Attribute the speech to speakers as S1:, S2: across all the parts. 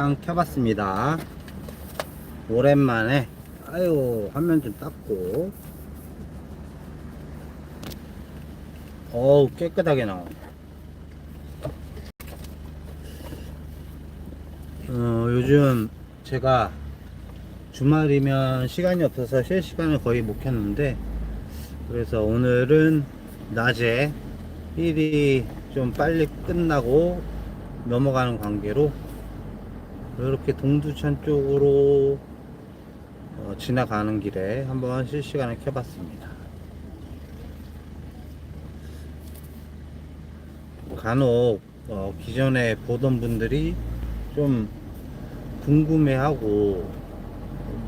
S1: 잠깐 켜봤습니다. 오랜만에 아유 화면 좀 닦고 어우 깨끗하게 나오네. 어, 요즘 제가 주말이면 시간이 없어서 실시간을 거의 못 켰는데 그래서 오늘은 낮에 일이 좀 빨리 끝나고 넘어가는 관계로 이렇게 동두천 쪽으로 어, 지나가는 길에 한번 실시간을 켜봤습니다. 간혹 어, 기존에 보던 분들이 좀 궁금해하고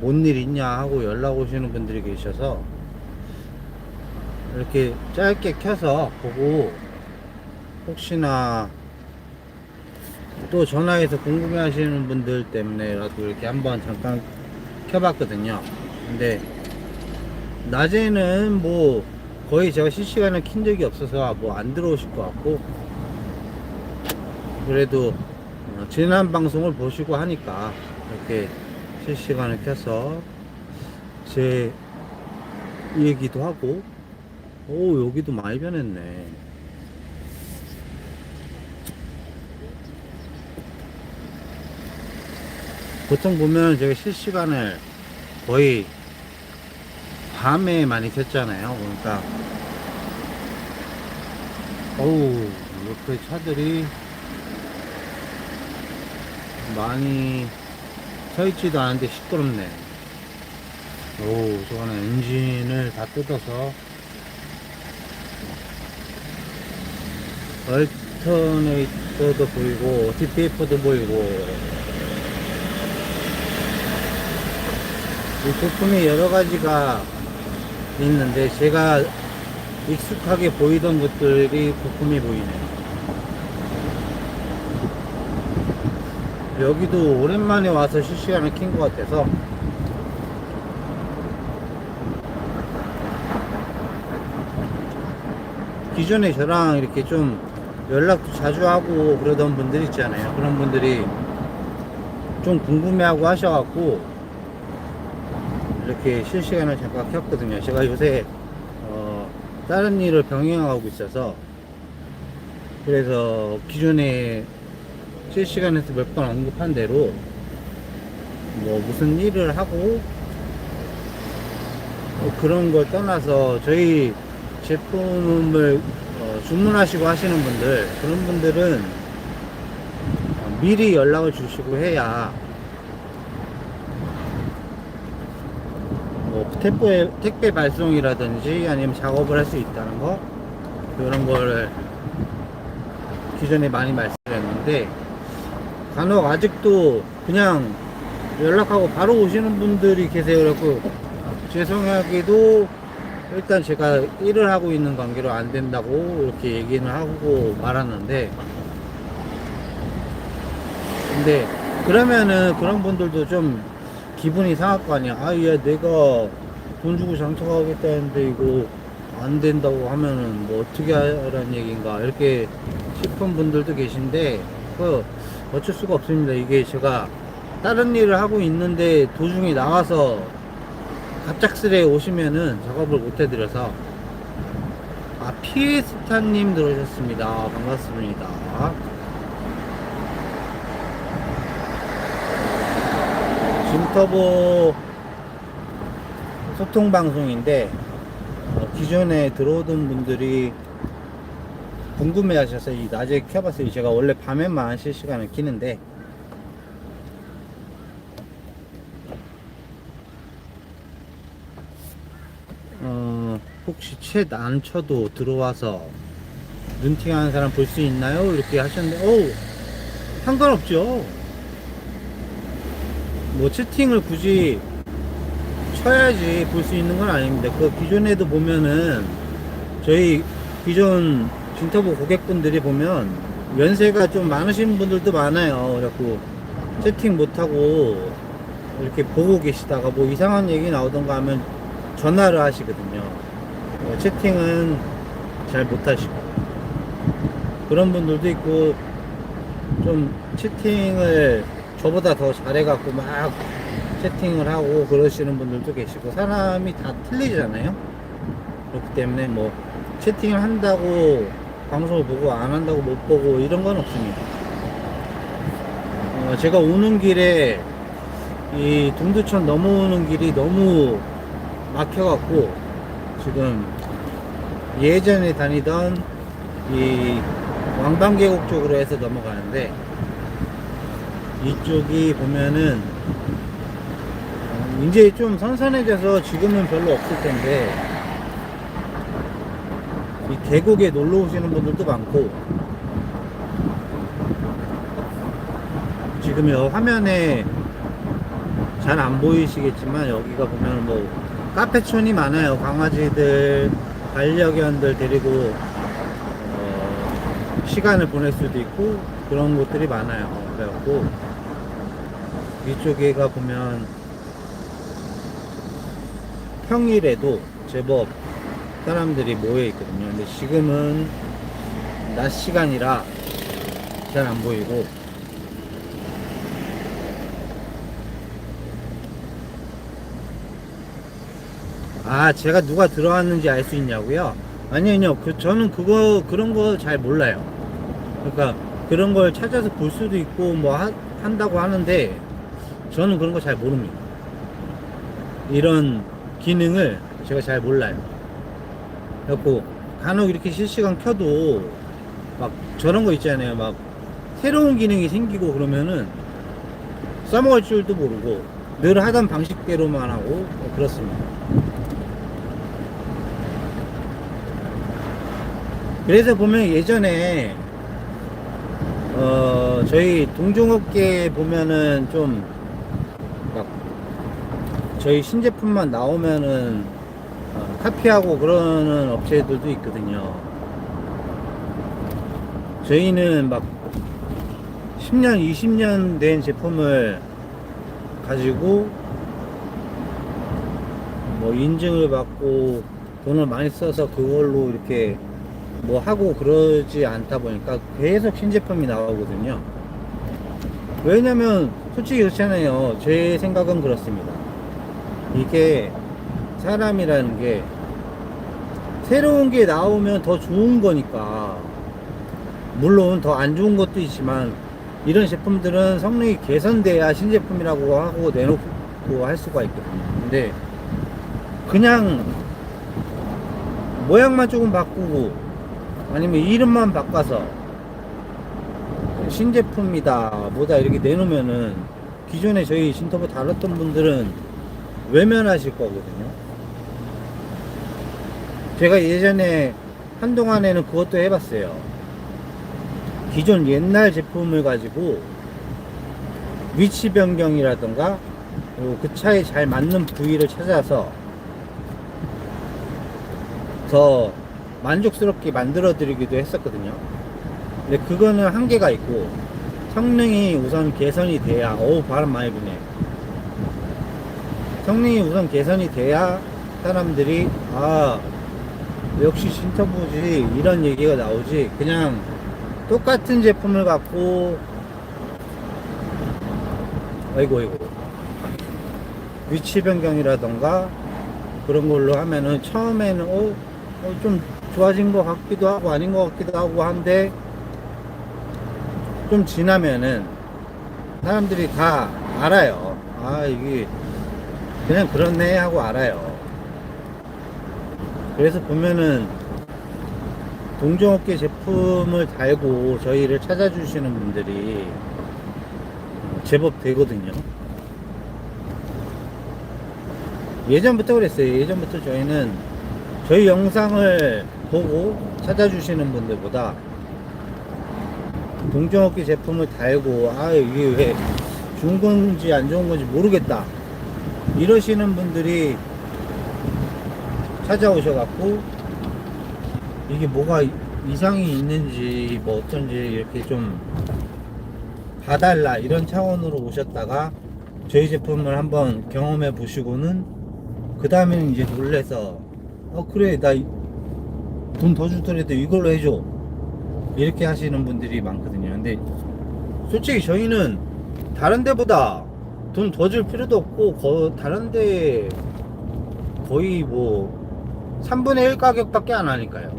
S1: 뭔 일 있냐 하고 연락 오시는 분들이 계셔서 이렇게 짧게 켜서 보고 혹시나 또 전화해서 궁금해 하시는 분들 때문에라도 이렇게 한번 잠깐 켜봤거든요. 근데 낮에는 뭐 거의 제가 실시간을 킨 적이 없어서 뭐 안 들어오실 것 같고 그래도 어, 지난 방송을 보시고 하니까 이렇게 실시간을 켜서 제 얘기도 하고 오 여기도 많이 변했네 보통 보면 제가 실시간을 거의 밤에 많이 켰잖아요 그러니까 어우 옆에 차들이 많이 서 있지도 않은데 시끄럽네. 오, 저거는 엔진을 다 뜯어서 얼터네이터도 보이고 TPF도 보이고 이 부품이 여러 가지가 있는데 제가 익숙하게 보이던 것들이 부품이 보이네요. 여기도 오랜만에 와서 실시간을 킨것 같아서 기존에 저랑 이렇게 좀 연락도 자주 하고 그러던 분들 있잖아요 그런 분들이 좀 궁금해하고 하셔갖고 이렇게 실시간을 잠깐 켰거든요. 제가 요새 어, 다른 일을 병행하고 있어서 그래서 기존에 실시간에서 몇 번 언급한 대로 뭐 무슨 일을 하고 뭐 그런 걸 떠나서 저희 제품을 어, 주문하시고 하시는 분들 그런 분들은 어, 미리 연락을 주시고 해야 뭐 택배, 택배 발송이라든지 아니면 작업을 할 수 있다는 거 그런 거를 기존에 많이 말씀드렸는데 간혹 아직도 그냥 연락하고 바로 오시는 분들이 계세요. 그래갖고 죄송하게도 일단 제가 일을 하고 있는 관계로 안 된다고 이렇게 얘기는 하고 말았는데 근데 그러면은 그런 분들도 좀 기분이 상할 거 아니야. 아, 야, 내가 돈 주고 장착하겠다는데 이거 안 된다고 하면은 뭐 어떻게 하라는 얘기인가 이렇게 싶은 분들도 계신데 그 어쩔 수가 없습니다. 이게 제가 다른 일을 하고 있는데 도중에 나와서 갑작스레 오시면은 작업을 못 해드려서 아 피에스타님 들어오셨습니다. 반갑습니다. 짐터보 소통 방송인데 어, 기존에 들어오던 분들이 궁금해 하셔서 이 낮에 켜봤어요. 제가 원래 밤에만 실시간을 키는데 어, 혹시 최난쳐도 들어와서 눈팅하는 사람 볼 수 있나요? 이렇게 하셨는데 어우 상관없죠. 뭐 채팅을 굳이 쳐야지 볼 수 있는 건 아닙니다. 그 기존에도 보면은 저희 기존 인터뷰 고객분들이 보면 연세가 좀 많으신 분들도 많아요. 그래갖고 채팅 못하고 이렇게 보고 계시다가 뭐 이상한 얘기 나오던가 하면 전화를 하시거든요. 어, 채팅은 잘 못하시고 그런 분들도 있고 좀 채팅을 저보다 더 잘해갖고 막 채팅을 하고 그러시는 분들도 계시고 사람이 다 틀리잖아요. 그렇기 때문에 뭐 채팅을 한다고 방송을 보고 안 한다고 못 보고 이런 건 없습니다. 어, 제가 오는 길에 이 동두천 넘어오는 길이 너무 막혀갖고 지금 예전에 다니던 이 왕방계곡 쪽으로 해서 넘어가는데 이쪽이 보면은 어, 이제 좀 선선해져서 지금은 별로 없을 텐데 이 계곡에 놀러 오시는 분들도 많고 지금 여 화면에 잘 안 보이시겠지만 여기가 보면 뭐 카페촌이 많아요. 강아지들 반려견들 데리고 어, 시간을 보낼 수도 있고 그런 곳들이 많아요. 그래갖고 이쪽에가 보면 평일에도 제법 사람들이 모여 있거든요 근데 지금은 낮 시간이라 잘 안 보이고 아, 제가 누가 들어왔는지 알 수 있냐고요? 아니요, 아니요. 그, 저는 그거, 그런 거 잘 몰라요. 그러니까, 그런 걸 찾아서 볼 수도 있고, 뭐, 하- 한다고 하는데, 저는 그런 거 잘 모릅니다. 이런 기능을 제가 잘 몰라요. 그래갖고, 간혹 이렇게 실시간 켜도, 막, 저런 거 있잖아요. 막, 새로운 기능이 생기고 그러면은, 써먹을 줄도 모르고, 늘 하던 방식대로만 하고, 뭐 그렇습니다. 그래서 보면 예전에 어 저희 동종업계 보면은 좀막 저희 신제품만 나오면은 어, 카피하고 그러는 업체들도 있거든요. 저희는 막 10년, 20년 된 제품을 가지고 뭐 인증을 받고 돈을 많이 써서 그걸로 이렇게 뭐 하고 그러지 않다 보니까 계속 신제품이 나오거든요. 왜냐면 솔직히 그렇잖아요. 제 생각은 그렇습니다. 이게 사람이라는 게 새로운 게 나오면 더 좋은 거니까 물론 더 안 좋은 것도 있지만 이런 제품들은 성능이 개선돼야 신제품이라고 하고 내놓고 할 수가 있거든요. 근데 그냥 모양만 조금 바꾸고 아니면 이름만 바꿔서 신제품이다 뭐다 이렇게 내놓으면은 기존에 저희 신터보 다뤘던 분들은 외면하실 거거든요 제가 예전에 한동안에는 그것도 해봤어요 기존 옛날 제품을 가지고 위치 변경이라던가 그 차에 잘 맞는 부위를 찾아서 더 만족스럽게 만들어 드리기도 했었거든요. 근데 그거는 한계가 있고 성능이 우선 개선이 돼야 어우 바람 많이 부네. 성능이 우선 개선이 돼야 사람들이 아 역시 신터부지 이런 얘기가 나오지 그냥 똑같은 제품을 갖고 아이고 아이고 위치 변경이라던가 그런 걸로 하면은 처음에는 어, 어, 좀 좋아진 것 같기도 하고 아닌 것 같기도 하고 한데 좀 지나면은 사람들이 다 알아요. 아 이게 그냥 그렇네 하고 알아요. 그래서 보면은 동종업계 제품을 달고 저희를 찾아주시는 분들이 제법 되거든요. 예전부터 그랬어요. 예전부터 저희는 저희 영상을 보고 찾아주시는 분들보다 동종업계 제품을 달고 아 이게 왜 좋은 건지 안 좋은 건지 모르겠다 이러시는 분들이 찾아오셔갖고 이게 뭐가 이상이 있는지 뭐 어떤지 이렇게 좀 봐달라 이런 차원으로 오셨다가 저희 제품을 한번 경험해 보시고는 그 다음에는 이제 놀래서 어 그래 나 돈 더 주더라도 이걸로 해줘. 이렇게 하시는 분들이 많거든요. 근데 솔직히 저희는 다른 데보다 돈 더 줄 필요도 없고 거, 다른 데 거의 뭐 3분의 1 가격밖에 안 하니까요.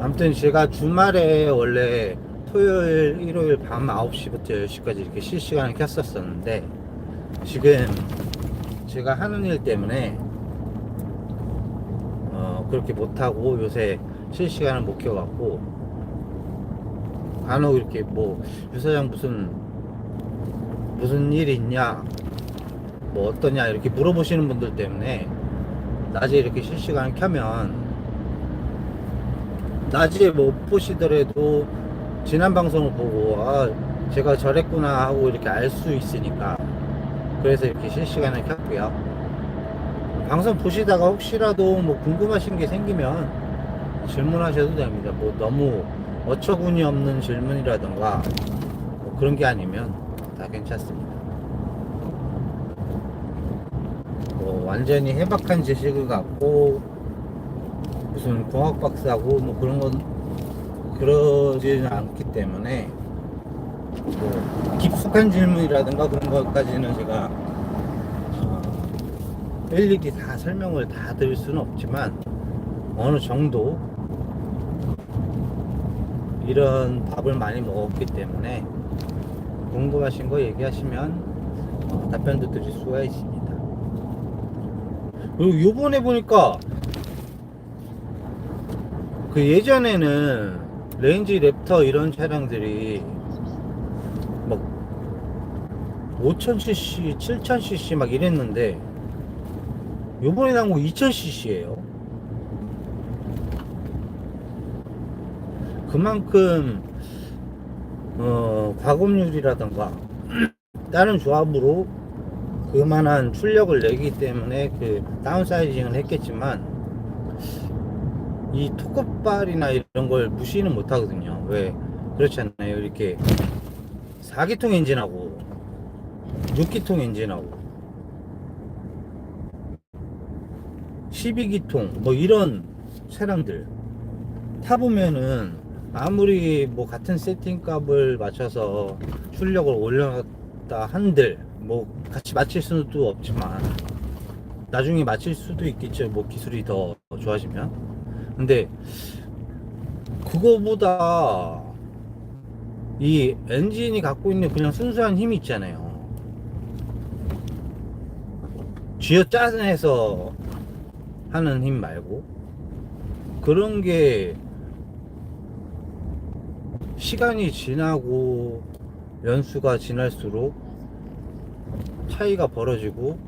S1: 아무튼 제가 주말에 원래 토요일, 일요일 밤 9시부터 10시까지 이렇게 실시간을 켰었었는데 지금 제가 하는 일 때문에 어, 그렇게 못하고 요새 실시간을 못 켜갖고 간혹 이렇게 뭐 유사장 무슨 무슨 일이 있냐 뭐 어떠냐 이렇게 물어보시는 분들 때문에 낮에 이렇게 실시간을 켜면 낮에 못 보시더라도 지난 방송을 보고 아 제가 저랬구나 하고 이렇게 알 수 있으니까 그래서 이렇게 실시간을 켰고요. 방송 보시다가 혹시라도 뭐 궁금하신 게 생기면 질문하셔도 됩니다. 뭐 너무 어처구니 없는 질문이라던가 뭐 그런 게 아니면 다 괜찮습니다. 뭐 완전히 해박한 지식을 갖고 무슨 공학 박사고 뭐 그런 건 그러지는 않기 때문에 뭐 깊숙한 질문이라든가 그런 것까지는 제가 어, 일일이 다 설명을 다 드릴 수는 없지만 어느 정도 이런 밥을 많이 먹었기 때문에 궁금하신 거 얘기하시면 어, 답변도 드릴 수가 있습니다. 그리고 요번에 보니까 그 예전에는 레인지 랩터 이런 차량들이 막 5000cc, 7000cc 막 이랬는데 요번에 나온 거 2000cc예요. 그만큼 어, 과급률이라던가 다른 조합으로 그만한 출력을 내기 때문에 그 다운사이징을 했겠지만 이 토급발이나 이런 걸 무시는 못 하거든요. 왜 그렇지 않나요? 이렇게 4기통 엔진하고 6기통 엔진하고 12기통 뭐 이런 차량들 타보면은 아무리 뭐 같은 세팅 값을 맞춰서 출력을 올려놨다 한들 뭐 같이 맞출 수도 없지만 나중에 맞출 수도 있겠죠. 뭐 기술이 더 좋아지면. 근데 그거보다 이 엔진이 갖고 있는 그냥 순수한 힘이 있잖아요. 쥐어짜내서 하는 힘 말고. 그런 게 시간이 지나고 연수가 지날수록 차이가 벌어지고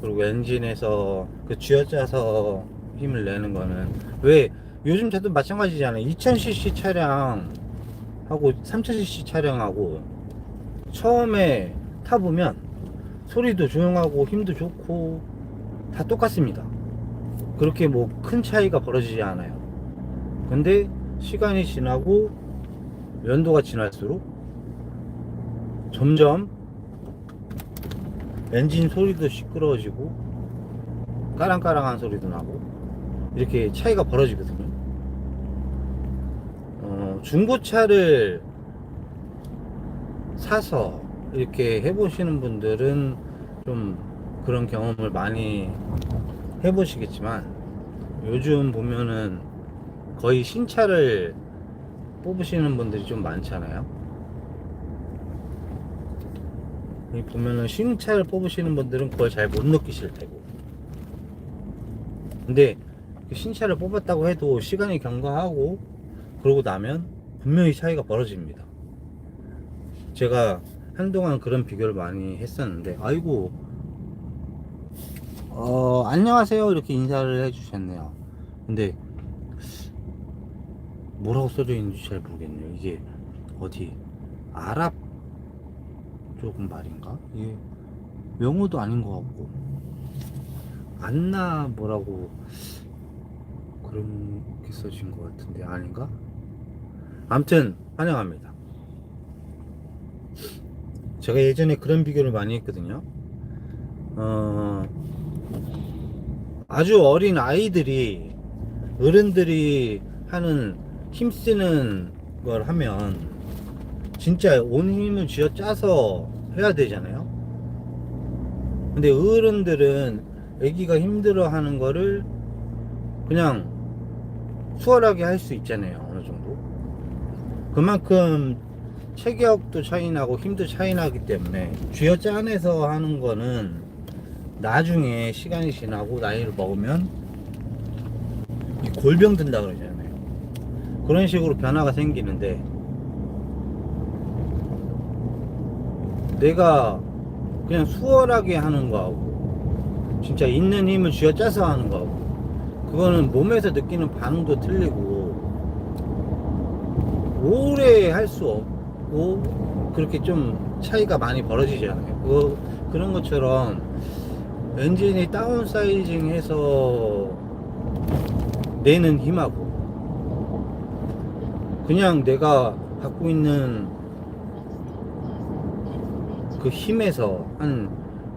S1: 그리고 엔진에서 그 쥐어짜서 힘을 내는 거는. 왜? 요즘 차도 마찬가지잖아요. 2000cc 차량 하고 3000cc 차량하고 처음에 타보면 소리도 조용하고 힘도 좋고 다 똑같습니다. 그렇게 뭐 큰 차이가 벌어지지 않아요. 근데 시간이 지나고 연도가 지날수록 점점 엔진 소리도 시끄러워지고 까랑까랑한 소리도 나고 이렇게 차이가 벌어지거든요. 어, 중고차를 사서 이렇게 해보시는 분들은 좀 그런 경험을 많이 해보시겠지만 요즘 보면은 거의 신차를 뽑으시는 분들이 좀 많잖아요. 여기 보면은 신차를 뽑으시는 분들은 그걸 잘 못 느끼실 테고. 근데 그 신차를 뽑았다고 해도 시간이 경과하고 그러고 나면 분명히 차이가 벌어집니다. 제가 한동안 그런 비교를 많이 했었는데, 아이고, 어, 안녕하세요. 이렇게 인사를 해주셨네요. 근데, 뭐라고 써져 있는지 잘 모르겠네요. 이게 어디 아랍 쪽 말인가? 이게 영어도 아닌 것 같고 안나 뭐라고 그렇게 써진 것 같은데 아닌가? 아무튼 환영합니다. 제가 예전에 그런 비교를 많이 했거든요. 어, 아주 어린 아이들이 어른들이 하는 힘쓰는 걸 하면 진짜 온 힘을 쥐어 짜서 해야 되잖아요. 근데 어른들은 아기가 힘들어 하는 거를 그냥 수월하게 할 수 있잖아요. 어느 정도. 그만큼 체격도 차이 나고 힘도 차이 나기 때문에 쥐어 짜내서 하는 거는 나중에 시간이 지나고 나이를 먹으면 이 골병 든다 그러잖아요. 그런 식으로 변화가 생기는데 내가 그냥 수월하게 하는 거하고 진짜 있는 힘을 쥐어 짜서 하는 거하고 그거는 몸에서 느끼는 반응도 틀리고 오래 할 수 없고 그렇게 좀 차이가 많이 벌어지잖아요. 그, 그런 것처럼 엔진이 다운 사이징 해서 내는 힘하고 그냥 내가 갖고 있는 그 힘에서 한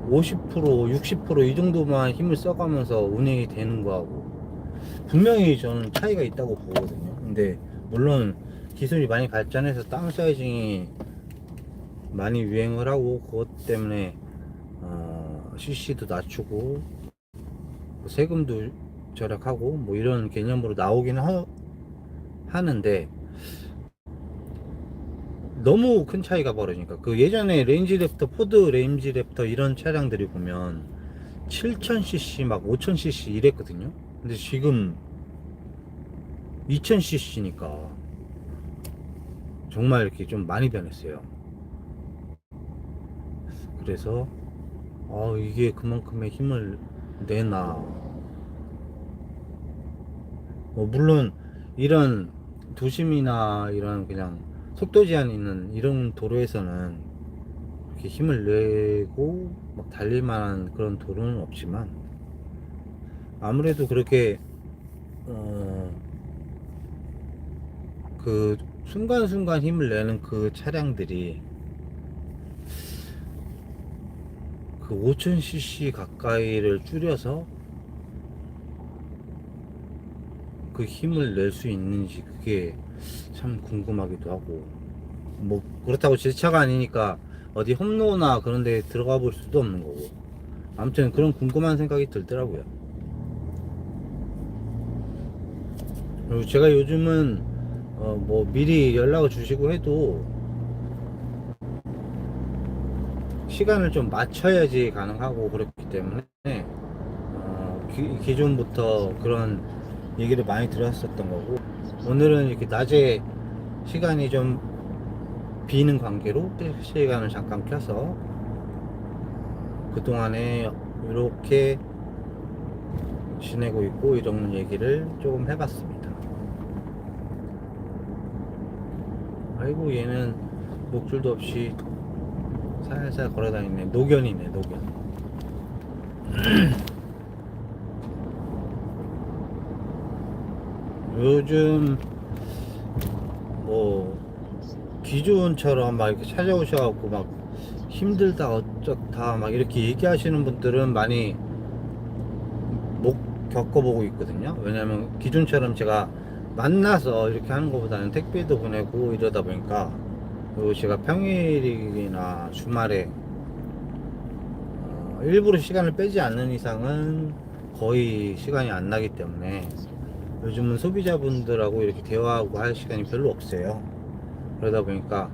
S1: 50%, 60%이 정도만 힘을 써가면서 운행이 되는 거하고 분명히 저는 차이가 있다고 보거든요. 근데 물론 기술이 많이 발전해서 다운 사이징이 많이 유행을 하고 그것 때문에 어, CC도 낮추고 세금도 절약하고 뭐 이런 개념으로 나오긴 하, 하는데 너무 큰 차이가 벌어지니까. 그 예전에 레인지 랩터 포드 레인지 랩터 이런 차량들이 보면 7000cc 막 5000cc 이랬거든요. 근데 지금 2000cc니까 정말 이렇게 좀 많이 변했어요. 그래서 아 이게 그만큼의 힘을 내나. 뭐 물론 이런 도심이나 이런 그냥 속도 제한 있는 이런 도로에서는 이렇게 힘을 내고 막 달릴 만한 그런 도로는 없지만 아무래도 그렇게 어, 그 순간순간 힘을 내는 그 차량들이 그 5000cc 가까이를 줄여서 그 힘을 낼 수 있는지 그게 참 궁금하기도 하고. 뭐 그렇다고 제 차가 아니니까 어디 홈로나 그런 데 들어가 볼 수도 없는 거고. 아무튼 그런 궁금한 생각이 들더라고요. 그리고 제가 요즘은 어 뭐 미리 연락을 주시고 해도 시간을 좀 맞춰야지 가능하고 그렇기 때문에 어 기, 기존부터 그런 얘기를 많이 들었었던 거고 오늘은 이렇게 낮에 시간이 좀 비는 관계로 시간을 잠깐 켜서 그동안에 이렇게 지내고 있고 이런 얘기를 조금 해봤습니다. 아이고 얘는 목줄도 없이 살살 걸어다니네. 노견이네 노견. 요즘 뭐 기존처럼 막 이렇게 찾아오셔갖고 막 힘들다 어쩌다 막 이렇게 얘기하시는 분들은 많이 못 겪어보고 있거든요. 왜냐면 기존처럼 제가 만나서 이렇게 하는 것보다는 택배도 보내고 이러다 보니까 제가 평일이나 주말에 어, 일부러 시간을 빼지 않는 이상은 거의 시간이 안 나기 때문에 요즘은 소비자분들하고 이렇게 대화하고 할 시간이 별로 없어요. 그러다 보니까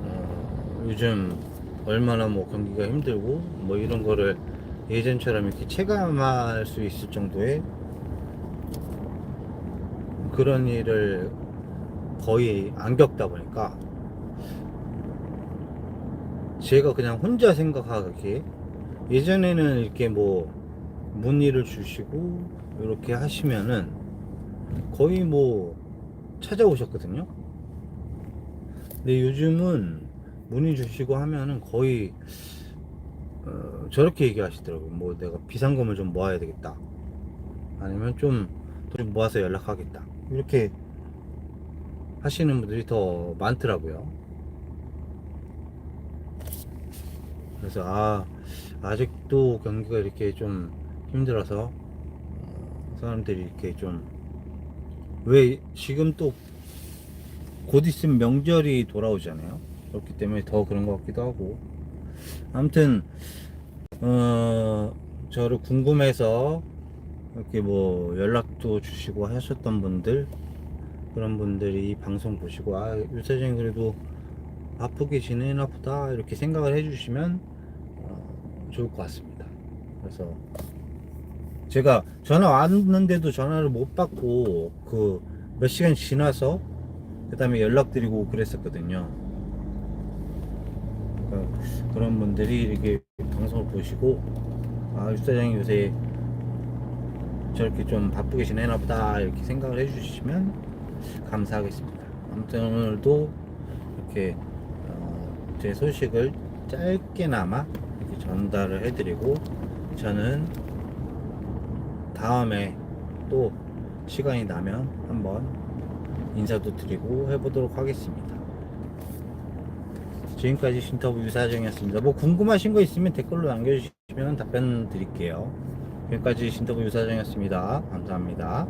S1: 어, 요즘 얼마나 뭐 경기가 힘들고 뭐 이런 거를 예전처럼 이렇게 체감할 수 있을 정도의 그런 일을 거의 안 겪다 보니까 제가 그냥 혼자 생각하기에 예전에는 이렇게 뭐 문의를 주시고 이렇게 하시면은 거의 뭐 찾아오셨거든요. 근데 요즘은 문의 주시고 하면은 거의 어, 저렇게 얘기하시더라고요. 뭐 내가 비상금을 좀 모아야 되겠다. 아니면 좀 돈 모아서 연락하겠다. 이렇게 하시는 분들이 더 많더라고요. 그래서 아 아직도 경기가 이렇게 좀 힘들어서 어, 사람들이 이렇게 좀 왜 지금 또 곧 있으면 명절이 돌아오잖아요. 그렇기 때문에 더 그런 것 같기도 하고. 아무튼 어 저를 궁금해서 이렇게 뭐 연락도 주시고 하셨던 분들 그런 분들이 이 방송 보시고 아 유사장이 그래도 바쁘게 지내나 보다 이렇게 생각을 해주시면 어, 좋을 것 같습니다. 그래서 제가 전화 왔는데도 전화를 못 받고 그 몇 시간 지나서 그 다음에 연락드리고 그랬었거든요. 그러니까 그런 분들이 이렇게 방송을 보시고 아 유사장이 요새 저렇게 좀 바쁘게 지내나 보다 이렇게 생각을 해주시면 감사하겠습니다. 아무튼 오늘도 이렇게 어, 제 소식을 짧게나마 이렇게 전달을 해드리고 저는 다음에 또 시간이 나면 한번 인사도 드리고 해보도록 하겠습니다. 지금까지 신터부 유사정이었습니다. 뭐 궁금하신 거 있으면 댓글로 남겨주시면 답변 드릴게요. 지금까지 신터부 유사정이었습니다. 감사합니다.